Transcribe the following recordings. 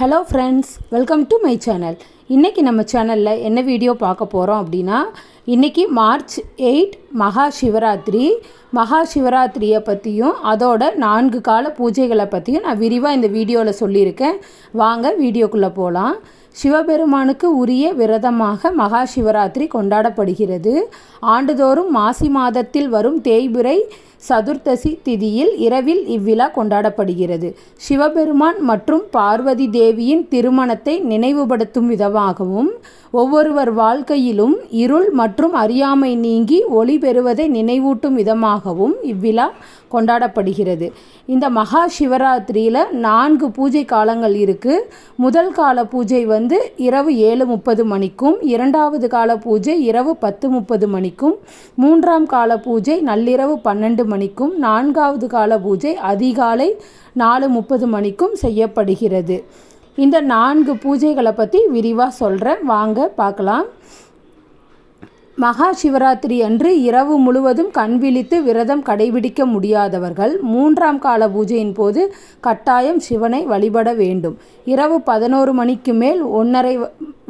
Hello friends welcome to my channel இன்றைக்கி நம்ம சேனலில் என்ன வீடியோ பார்க்க போகிறோம் அப்படின்னா இன்றைக்கி மார்ச் எயிட் மகா சிவராத்திரி மகா சிவராத்திரியை பற்றியும் அதோட நான்கு கால பூஜைகளை பற்றியும் நான் விரிவாக இந்த வீடியோவில் சொல்லியிருக்கேன். வாங்க வீடியோக்குள்ளே போகலாம் சிவபெருமானுக்கு உரிய விரதமாக மகா சிவராத்திரி கொண்டாடப்படுகிறது. ஆண்டுதோறும் மாசி மாதத்தில் வரும் தேய்பிரை சதுர்த்தசி திதியில் இரவில் இவ்விழா கொண்டாடப்படுகிறது. சிவபெருமான் மற்றும் பார்வதி தேவியின் திருமணத்தை நினைவுபடுத்தும் விதமாகவும் ஒவ்வொருவர் வாழ்க்கையிலும் இருள் மற்றும் அறியாமை நீங்கி ஒளி பெறுவதை நினைவூட்டும் விதமாகவும் இவ்விழா கொண்டாடப்படுகிறது. இந்த மகா சிவராத்திரியில் நான்கு பூஜை காலங்கள் இருக்குது முதல் கால பூஜை வந்து இரவு ஏழு முப்பது மணிக்கும் இரண்டாவது கால பூஜை இரவு பத்து முப்பது மணிக்கும் மூன்றாம் கால பூஜை நள்ளிரவு பன்னெண்டு மணிக்கும் நான்காவது கால பூஜை அதிகாலை நாலு முப்பது மணிக்கும் செய்யப்படுகிறது. இந்த நான்கு பூஜைகளை பற்றி விரிவாக சொல்கிறேன் வாங்க பார்க்கலாம். மகா சிவராத்திரி அன்று இரவு முழுவதும் கண் விழித்து விரதம் கடைபிடிக்க முடியாதவர்கள் மூன்றாம் கால பூஜையின் போது கட்டாயம் சிவனை வழிபட வேண்டும். இரவு பதினோரு மணிக்கு மேல் ஒன்றரை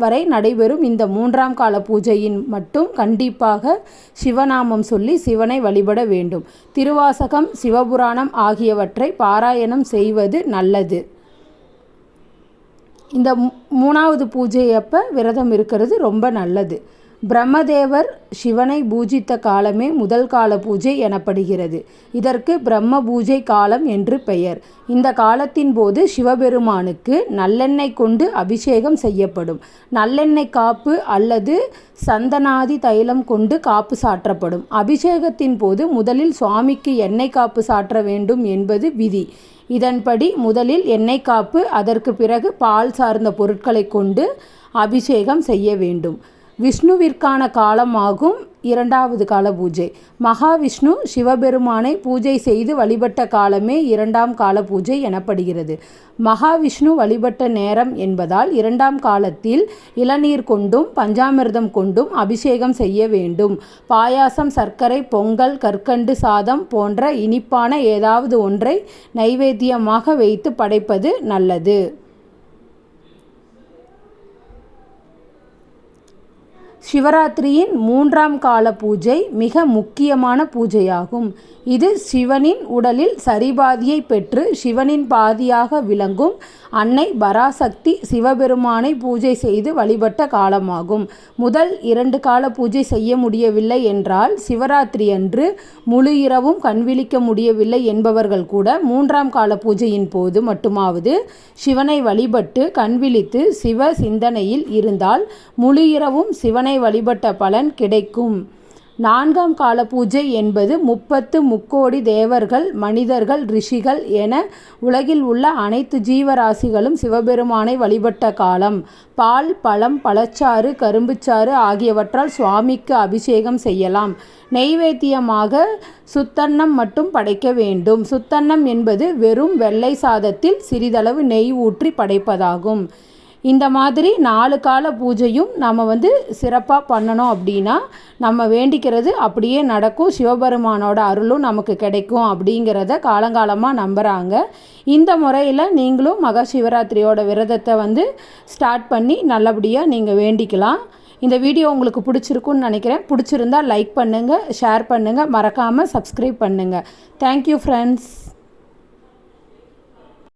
வரை நடைபெறும் இந்த மூன்றாம் கால பூஜையின் மட்டும் கண்டிப்பாக சிவநாமம் சொல்லி சிவனை வழிபட வேண்டும். திருவாசகம் சிவபுராணம் ஆகியவற்றை பாராயணம் செய்வது நல்லது. இந்த மூணாவது பூஜை அப்போ விரதம் இருக்கிறது ரொம்ப நல்லது. பிரம்மதேவர் சிவனை பூஜித்த காலமே முதல் கால பூஜை எனப்படுகிறது. இதற்கு பிரம்ம பூஜை காலம் என்று பெயர். இந்த காலத்தின் போது சிவபெருமானுக்கு நல்லெண்ணெய் கொண்டு அபிஷேகம் செய்யப்படும். நல்லெண்ணெய் காப்பு அல்லது சந்தனாதி தைலம் கொண்டு காப்பு சாற்றப்படும். அபிஷேகத்தின் போது முதலில் சுவாமிக்கு எண்ணெய் காப்பு சாற்ற வேண்டும் என்பது விதி. இதன்படி முதலில் எண்ணெய் காப்பு அதற்கு பிறகு பால் சார்ந்த பொருட்களை கொண்டு அபிஷேகம் செய்ய வேண்டும். விஷ்ணுவிற்கான காலமாகும் இரண்டாவது கால பூஜை. மகாவிஷ்ணு சிவபெருமானை பூஜை செய்து வழிபட்ட காலமே இரண்டாம் கால பூஜை எனப்படுகிறது. மகாவிஷ்ணு வழிபட்ட நேரம் என்பதால் இரண்டாம் காலத்தில் இளநீர் கொண்டும் பஞ்சாமிர்தம் கொண்டும் அபிஷேகம் செய்ய வேண்டும். பாயாசம் சர்க்கரை பொங்கல் கற்கண்டு சாதம் போன்ற இனிப்பான ஏதாவது ஒன்றை நைவேத்தியமாக வைத்து படைப்பது நல்லது. சிவராத்திரியின் மூன்றாம் கால பூஜை மிக முக்கியமான பூஜையாகும். இது சிவனின் உடலில் சரிபாதியை பெற்று சிவனின் பாதியாக விளங்கும் அன்னை பராசக்தி சிவபெருமானை பூஜை செய்து வழிபட்ட காலமாகும். முதல் இரண்டு கால பூஜை செய்ய முடியவில்லை என்றால் சிவராத்திரி அன்று முழு இரவும் கண்விழிக்க முடியவில்லை என்பவர்கள் கூட மூன்றாம் கால பூஜையின் போது மட்டுமாவது சிவனை வழிபட்டு கண்விழித்து சிவ சிந்தனையில் இருந்தால் முழு இரவும் சிவனை வழிபட்ட பலன் கிடைக்கும். நான்காம் கால பூஜை என்பது முப்பத்து முக்கோடி தேவர்கள் மனிதர்கள் ரிஷிகள் என உலகில் உள்ள அனைத்து ஜீவராசிகளும் சிவபெருமானை வழிபட்ட காலம். பால் பழம் பழச்சாறு கரும்புச்சாறு ஆகியவற்றால் சுவாமிக்கு அபிஷேகம் செய்யலாம். நெய்வேத்தியமாக சுத்தன்னம் மட்டும் படைக்க வேண்டும். சுத்தன்னம் என்பது வெறும் வெள்ளை சாதத்தில் சிறிதளவு நெய் ஊற்றி படைப்பதாகும். இந்த மாதிரி நாலு கால பூஜையும் நம்ம வந்து சிறப்பாக பண்ணணும் அப்படின்னா நம்ம வேண்டிக்கிறது அப்படியே நடக்கும். சிவபெருமானோட அருளும் நமக்கு கிடைக்கும் அப்படிங்கிறத காலங்காலமாக நம்புகிறாங்க இந்த முறையில் நீங்களும் மகா சிவராத்திரியோட விரதத்தை வந்து ஸ்டார்ட் பண்ணி நல்லபடியாக நீங்கள் வேண்டிக்கலாம். இந்த வீடியோ உங்களுக்கு பிடிச்சிருக்குன்னு நினைக்கிறேன். பிடிச்சிருந்தா லைக் பண்ணுங்கள் ஷேர் பண்ணுங்கள் மறக்காமல் சப்ஸ்கிரைப் பண்ணுங்கள் தேங்க்யூ ஃப்ரெண்ட்ஸ்